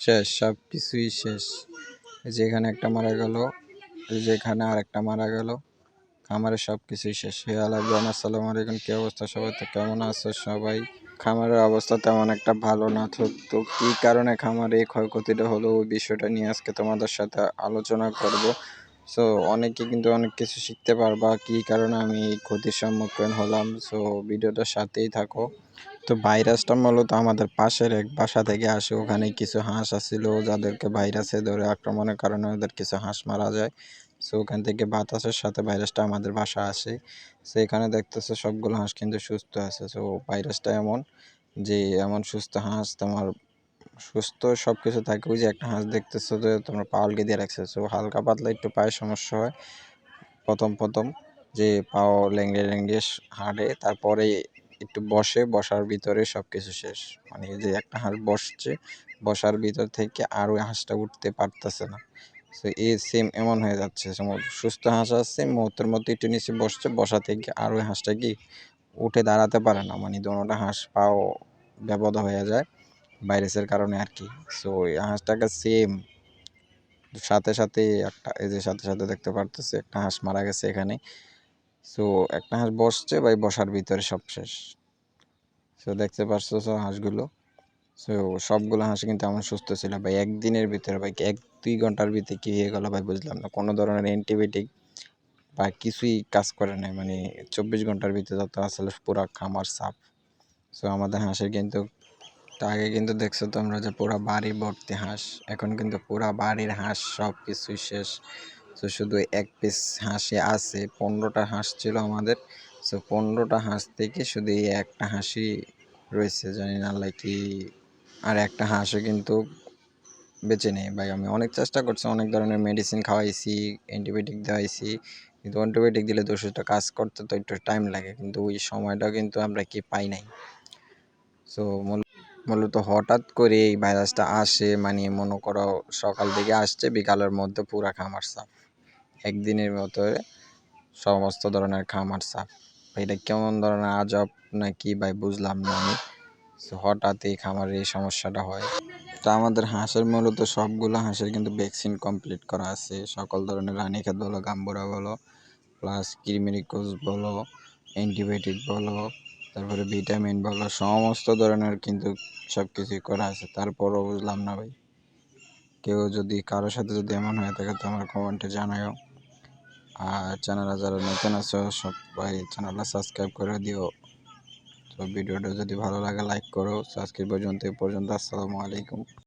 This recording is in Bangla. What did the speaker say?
শেষ, সব কিছুই শেষ। এই যে এখানে একটা মারা গেল, এই যে এখানে আর একটা মারা গেল খামারের সব কিছুই শেষ। হে আলাইকুম আসসালামু আলাইকুম, কী অবস্থা? সবাই তো কেমন আছো? সবাই খামারের অবস্থা তেমন একটা ভালো না। তো কী কারণে খামারে এই ক্ষয়ক্ষতিটা হলো? ওই বিষয়টা নিয়ে আজকে তোমাদের সাথে আলোচনা করব। সো, অনেকে কিন্তু অনেক কিছু শিখতে পারবা, কী কারণে আমি এই ক্ষতির সম্মুখীন হলাম। সো, ভিডিওটার সাথেই থাকো। তো ভাইরাসটা মূলত আমাদের পাশের এক বাসা থেকে আসে। ওখানে কিছু হাঁস আসছিল যাদেরকে ভাইরাসে ধরে আক্রমণের কারণে ওদের কিছু হাঁস মারা যায়। সো ওখান থেকে বাতাসের সাথে ভাইরাসটা আমাদের বাসা আসে। সো এখানে দেখতেছে সবগুলো হাঁস কিন্তু সুস্থ আছে। সো ভাইরাসটা এমন যে এমন সুস্থ হাঁস, তোমার সুস্থ সব কিছু থাকে। ওই যে একটা হাঁস দেখতেছো যে তোমরা পাওয়ালকে দিয়ে রাখছে। সো হালকা পাতলা একটু পায়ে সমস্যা হয়। প্রথম প্রথম যে পাও লেংড়ে লেংড়ে হাঁটে, তারপরে একটু বসে, বসার ভিতরে সব কিছু শেষ। মানে এই যে একটা হাঁস বসছে, বসার ভিতর থেকে আর ওই হাঁসটা উঠতে পারতেছে না। সো এ সেম এমন হয়ে যাচ্ছে। সুস্থ হাঁস আসছে, মুহূর্তের মধ্যে একটু নিচে বসছে, বসা থেকে আর ওই হাঁসটা কি উঠে দাঁড়াতে পারে না। মানে দোনোটা হাঁস পাও ব্যবধ হয়ে যায় ভাইরাসের কারণে আর কি। সো ওই হাঁসটাকে সেম সাথে সাথে একটা, এই যে সাথে সাথে দেখতে পারতেছে, একটা হাঁস মারা গেছে এখানে। সো একটা হাঁস বসছে ভাই, বসার ভিতরে সব শেষ। সো দেখতে পারছ সো হাঁসগুলো? সো সবগুলো হাঁস কিন্তু আমার সুস্থ ছিল ভাই। একদিনের ভিতরে ভাই, এক, দুই ঘণ্টার ভিতরে কী হয়ে গেলো ভাই বুঝলাম না। কোনো ধরনের অ্যান্টিবায়োটিক বা কিছুই কাজ করে নাই। মানে চব্বিশ ঘণ্টার ভিতরে যত আসলে পুরা খামার সাফ। সো আমাদের হাঁসের কিন্তু আগে কিন্তু দেখছ তোমরা যে পুরো বাড়ি ভর্তি হাঁস। এখন কিন্তু পুরা বাড়ির হাঁস সব কিছুই শেষ। তো শুধু এক পিস হাঁসি আছে, পনেরোটা হাঁস ছিল আমাদের। সো পনেরোটা হাঁস থেকে শুধু এই একটা হাঁসি রয়েছে, জানি না কি আর একটা হাঁসও কিন্তু বেঁচে নেই। ভাই, আমি অনেক চেষ্টা করছি, অনেক ধরনের মেডিসিন খাওয়াইছি অ্যান্টিবায়োটিক দেওয়াইছি, কিন্তু অ্যান্টিবায়োটিক দিলে তো ওষুধটা কাজ করতে তো একটু টাইম লাগে, কিন্তু ওই সময়টা কিন্তু আমরা কি পাই নাই। সো মূলত হঠাৎ করে এই ভাইরাসটা আসে মানে মনে করো সকাল থেকে আসছে, বিকালের মধ্যে পুরা খামার সাফ। একদিনের মতো সমস্ত ধরনের খামার সাফ এটা কেমন ধরনের আজব নাকি? ভাই, বুঝলাম না আমি। হঠাৎ এই খামারে এই সমস্যাটা হয়। তো আমাদের হাঁসের মূলত সবগুলো হাঁসের কিন্তু ভ্যাকসিন কমপ্লিট করা আছে। সকল ধরনের রানীক্ষেত বলো, গাম্বুরা বলো, প্লাস কৃমিরিকোজ বলো, অ্যান্টিবায়োটিক বলো, তারপরে ভিটামিন বলো, সমস্ত ধরনের কিন্তু সব কিছুই করা আছে। তারপরও বুঝলাম না ভাই। কেউ যদি কারোর সাথে যদি এমন হয়ে থাকে তো আমার কমেন্টে জানাও আর চ্যানেলে যারা নতুন আছো, সবাই চ্যানেলটা সাবস্ক্রাইব করে দিও। তো ভিডিওটা যদি ভালো লাগে লাইক করো। সাবস্ক্রাইব পর্যন্ত পর্যন্ত আসসালামু আলাইকুম।